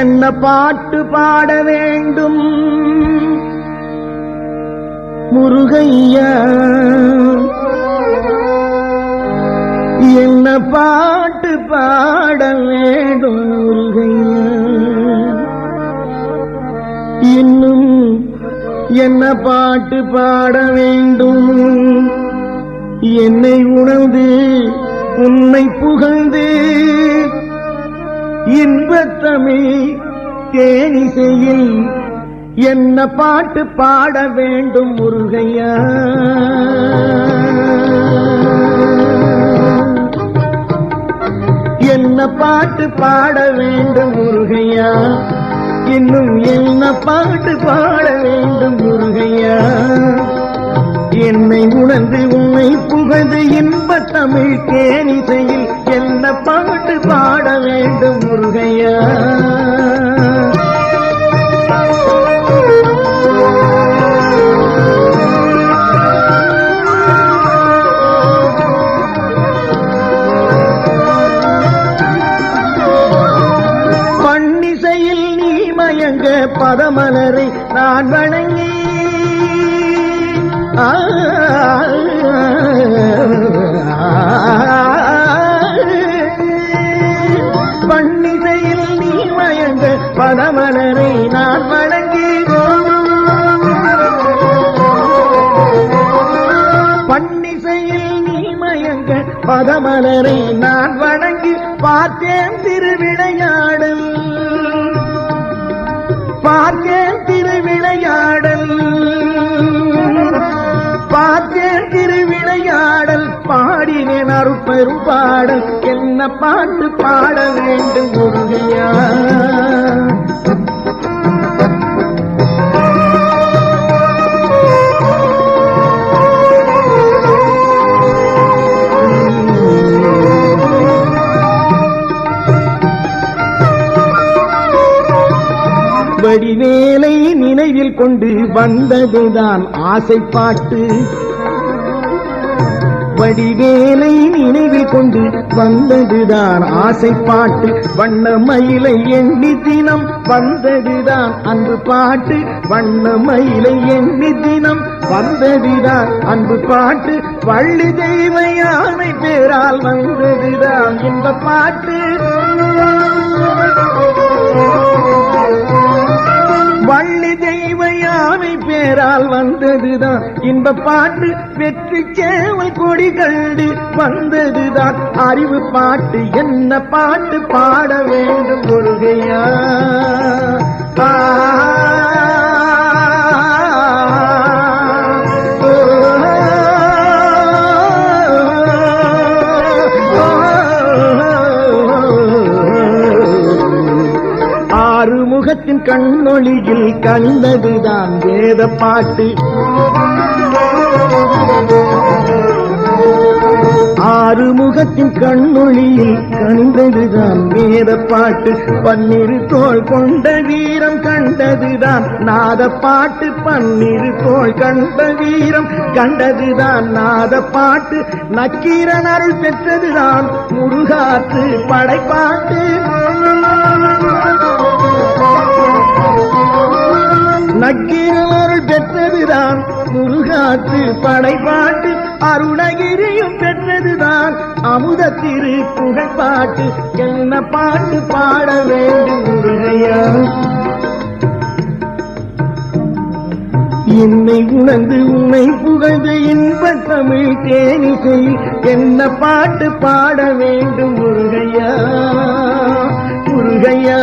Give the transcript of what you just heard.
என்ன பாட்டு பாட வேண்டும்? முருகையா? என்ன பாட்டு பாட வேண்டும் முருகையா? இன்னும் என்ன பாட்டு பாட வேண்டும்? என்னை உணர்ந்து உன்னை புகழ்ந்து இன்பத்தமிழ் தேனிசையில் என்ன பாட்டு பாட வேண்டும் முருகையா? என்ன பாட்டு பாட வேண்டும் முருகையா? இன்னும் என்ன பாட்டு பாட வேண்டும் முருகையா? என்னை உணர்ந்து உன்னை புகழ்ந்து இன்ப தமிழ் தேனிசையில் என்ன பாட்டு பாட வேண்டும் முருகையா பன்னிசையில் நீ மயங்க பதமலரை நான் வணங்கி. ஆ, மனமலரை நான் வணங்கி பன்னிசையில் நீ மயங்க பதமலரை நான் வணங்கி பார்த்தேன் திருவிளையாடல். பார்த்தேன் பாடினேன் பாடல். என்ன பாட்டு பாட வேண்டும் முருகையா? வடிவேலை நினைவில் கொண்டு வந்ததுதான் ஆசைப்பாட்டு. வடிவேலை நினைவில் கொண்டு வந்ததுதான் ஆசைப்பாட்டு. வண்ண மயிலை எண்ணி தினம் வந்ததுதான் அன்பு பாட்டு. வண்ண மயிலை எண்ணி தினம் வந்ததுதான் அன்பு பாட்டு. வள்ளி தெய்வ யானை பேரால் வந்ததுதான் இந்த பாட்டு. வந்ததுதான். இன்ப பாட்டு வெற்றி சேவல் கொடி கண்டு வந்ததுதான். அறிவு பாட்டு என்ன பாட்டு பாட வேண்டும் கொள்கையா? ஆ, கண்ணொழியில் கண்டதுதான் வேத பாட்டு ஆறு முகத்தின் கண்ணொழியில் கண்டதுதான் வேத பாட்டு பன்னிரு தோல் கொண்ட வீரம் கண்டதுதான் நாத பாட்டு பன்னிரு தோல் கண்ட வீரம் கண்டதுதான் நாத பாட்டு நக்கீரன் அருள் பெற்றதுதான் முருகாற்று படைப்பாட்டு. முருகாற்று படைப்பாட்டு அருணகிரியும் பெற்றதுதான். அமுத திரு புகழ்பாட்டு என்ன பாட்டு பாட வேண்டும் முருகையா என்னை உணர்ந்து உன்னை புகழ்ந்து இன்ப தமிழ் தேனிசை என்ன பாட்டு பாட வேண்டும் முருகையா முருகையா